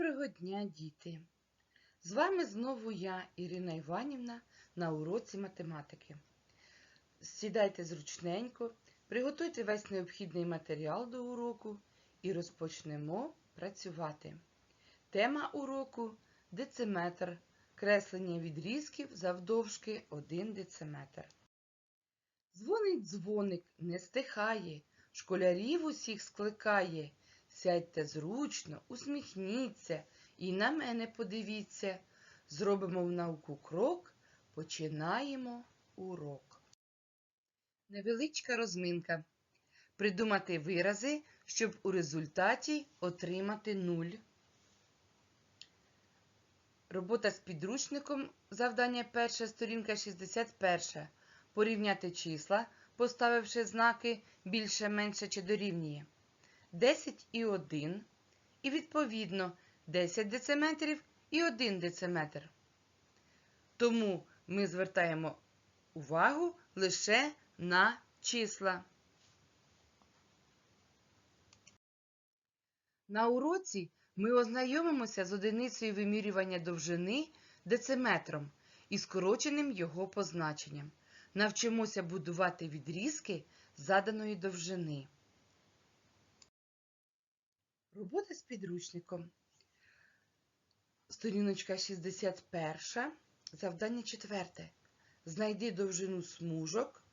Доброго дня, діти! З вами знову я, Ірина Іванівна, на уроці математики. Сідайте зручненько, приготуйте весь необхідний матеріал до уроку і розпочнемо працювати. Тема уроку дециметр. Креслення відрізків завдовжки 1 дециметр. Дзвонить дзвоник, не стихає, школярів усіх скликає. Сядьте зручно, усміхніться і на мене подивіться. Зробимо в науку крок, починаємо урок. Невеличка розминка. Придумати вирази, щоб у результаті отримати нуль. Робота з підручником. Завдання перша, сторінка 61. Порівняти числа, поставивши знаки більше, менше чи дорівнює. 10 і 1, і відповідно 10 дециметрів і 1 дециметр. Тому ми звертаємо увагу лише на числа. На уроці ми ознайомимося з одиницею вимірювання довжини дециметром і скороченим його позначенням. Навчимося будувати відрізки заданої довжини. Робота з підручником. Сторіночка 61. Завдання 4. Знайди довжину смужок.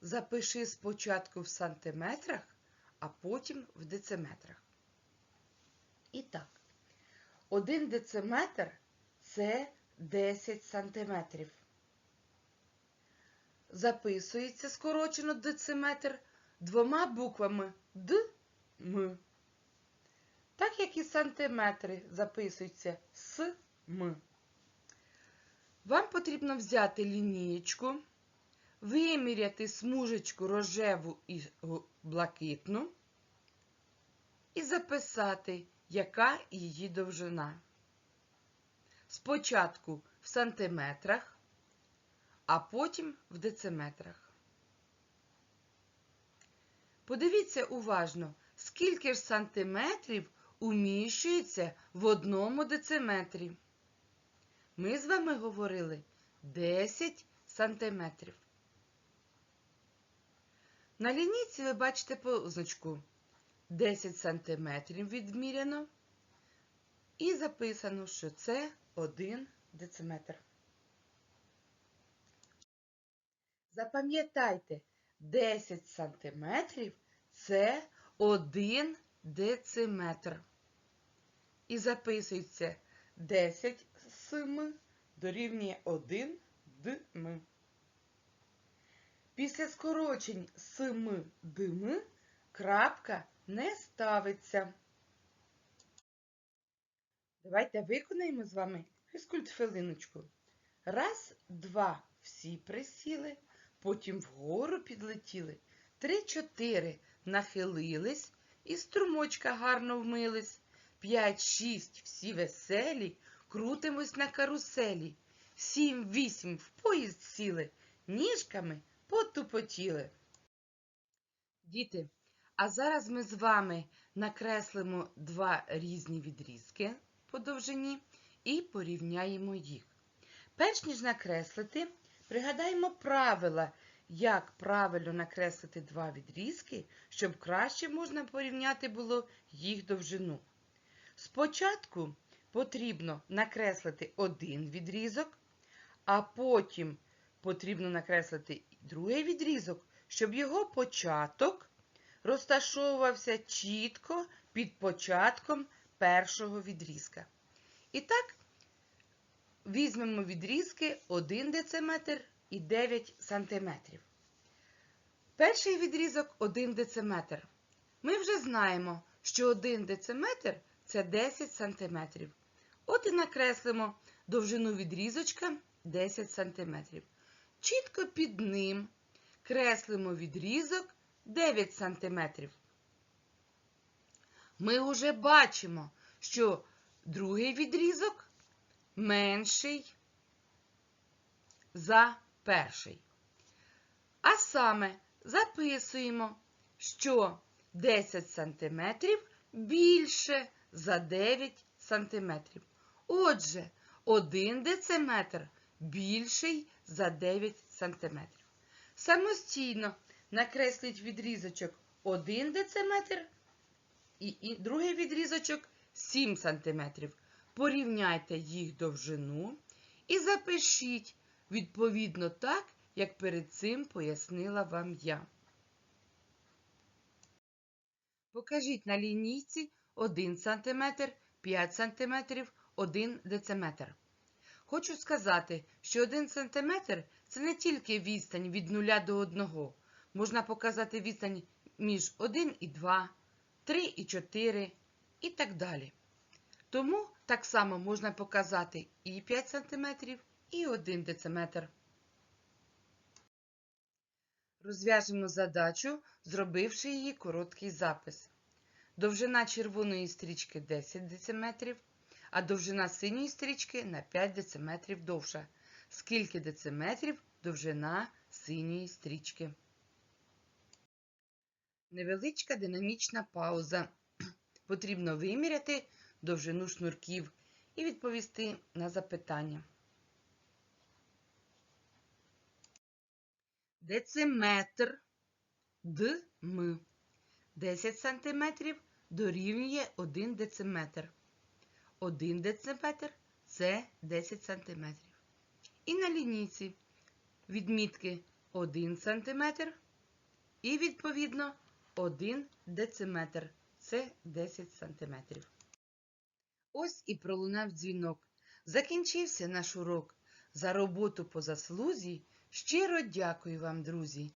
Запиши спочатку в сантиметрах, а потім в дециметрах. І так, 1 дециметр це 10 сантиметрів. Записується скорочено дециметр двома буквами Д. Так як і сантиметри записуються с М. Вам потрібно взяти лінієчку, виміряти смужечку рожеву і блакитну і записати, яка її довжина. Спочатку в сантиметрах, а потім в дециметрах. Подивіться уважно, скільки ж сантиметрів уміщується в одному дециметрі. Ми з вами говорили 10 сантиметрів. На лінійці ви бачите позначку 10 сантиметрів відміряно і записано, що це 1 дециметр. Запам'ятайте, 10 сантиметрів це 1 дециметр. І записується 10 см дорівнює 1 дм. Після скорочень см дм крапка не ставиться. Давайте виконаємо з вами фізкульт хвилиночку. Раз, два, всі присіли, потім вгору підлетіли. Три, чотири нахилились і струмочка гарно вмились. П'ять, шість, всі веселі, крутимось на каруселі. Сім, вісім в поїзд сіли, ніжками потупотіли. Діти, а зараз ми з вами накреслимо два різні відрізки по довжині і порівняємо їх. Перш ніж накреслити, пригадаємо правила, як правильно накреслити два відрізки, щоб краще можна порівняти було їх довжину. Спочатку потрібно накреслити один відрізок, а потім потрібно накреслити другий відрізок, щоб його початок розташовувався чітко під початком першого відрізка. І так, візьмемо відрізки 1 дециметр і 9 сантиметрів. Перший відрізок 1 дециметр. Ми вже знаємо, що 1 дециметр це 10 см. От і накреслимо довжину відрізочка 10 см. Чітко під ним креслимо відрізок 9 см. Ми вже бачимо, що другий відрізок менший за перший. А саме записуємо, що 10 см більше за 9 сантиметрів. Отже, 1 дециметр більший за 9 сантиметрів. Самостійно накресліть відрізочок 1 дециметр і, другий відрізочок 7 сантиметрів. Порівняйте їх довжину і запишіть відповідно так, як перед цим пояснила вам я. Покажіть на лінійці 1 см, 5 см, 1 дециметр. Хочу сказати, що 1 см це не тільки відстань від 0 до 1. Можна показати відстань між 1 і 2, 3 і 4 і так далі. Тому так само можна показати і 5 см, і 1 дециметр. Розв'яжемо задачу, зробивши її короткий запис. Довжина червоної стрічки 10 дециметрів, а довжина синьої стрічки на 5 дециметрів довша. Скільки дециметрів довжина синьої стрічки? Невеличка динамічна пауза. Потрібно виміряти довжину шнурків і відповісти на запитання. Дециметр дм 10 см дорівнює 1 дециметр. 1 дециметр це 10 см. І на лінійці відмітки 1 см і, відповідно, 1 дециметр це 10 см. Ось і пролунав дзвінок. Закінчився наш урок. За роботу по заслузі щиро дякую вам, друзі.